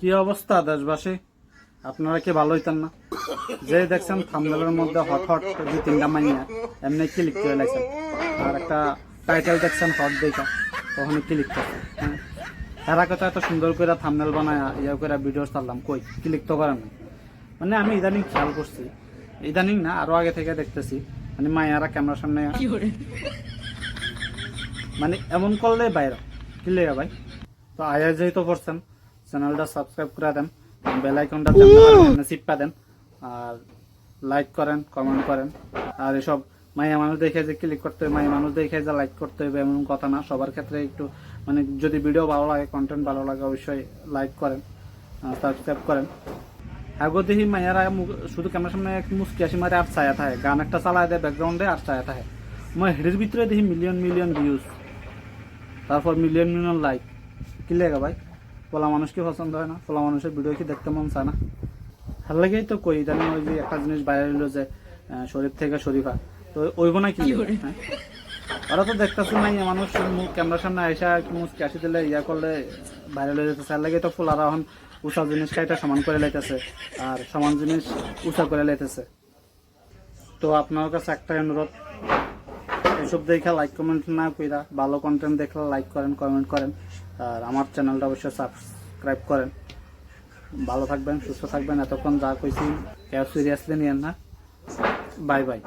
কি অবস্থা দেশবাসী? আপনারা কি ভালো হইতেন না? যে দেখছেন থামনেলের মধ্যে হট হট দুই তিনটা মাইয়া এমনি ক্লিক করে লাগছেন আর একটা টাইটেল দেখছেন হট দেখা তখন ক্লিক করছেন হ্যাঁ? এরা কথা এত সুন্দর করে থামনেল বানায় ইয়া করে ভিডিও ছাড়লাম কই? ক্লিক তো করেন নাই। মানে আমি ইদানিং খেয়াল করছি ইদানিং না আরও আগে থেকে দেখতেছি মানে মায়েরা ক্যামেরার সামনে মানে এমন করলে বাইরে কি লেগে ভাই? তো আয়া যেহেতু করছেন চ্যানেলটা সাবস্ক্রাইব করে দেন, বেল আইকনটা চিপা দেন আর লাইক করেন কমেন্ট করেন। আর এসব মাইয়া মানুষ দেখে যে ক্লিক করতে হবে, মাইয়া মানুষ দেখে যে লাইক করতে হবে, এমন কথা না। সবার ক্ষেত্রে একটু মানে যদি ভিডিও ভালো লাগে কন্টেন্ট ভালো লাগে, অবশ্যই লাইক করেন সাবস্ক্রাইব করেন। আগো দেখি মাইয়ারা মু- শুধু ক্যামেরার সামনে এক মুসকি আসি মারে আর ছায়া থাকে। গান একটা চালায় দেয় ব্যাকগ্রাউন্ডে আর ছায়া থাকে। মই হেডের ভিতরে দেখি মিলিয়ন মিলিয়ন ভিউজ তারপর মিলিয়ন মিলিয়ন লাইক কি লেগা ভাই? পোলা মানুষ কি পছন্দ হয় না, পোলা মানুষের ভিডিও কি দেখতে মন চায় না। ভালো লাগেই তো কই জানি ওই যে একটা জিনিস বাইরে হইল যে শরীফ থেকে শরীফা। তো ওইব না কি হ্যাঁ? ওরা তো দেখতেছে না ইয়ে মানুষ মুখ ক্যামেরার সামনে আইসা মুসকি আসি দিলে ইয়া করলে বাইরে লয়ে যেতেছে। আর লাগে তো ফুলারা এখন উঁচা জিনিস খাইটা সমান করে লাইতেছে, আর সমান জিনিস উঁচা করে লাইতেছে। তো আপনার কাছে একটা অনুরোধ এসব দেখে লাইক কমেন্ট না কইরা ভালো কন্টেন্ট দেখলে লাইক করেন কমেন্ট করেন। আর আমার চ্যানেলটা অবশ্যই সাবস্ক্রাইব করেন। ভালো থাকবেন, সুস্থ থাকবেন। এতক্ষণ যা কইছি, কেউ সিরিয়াসলি নিয়েন না। Bye bye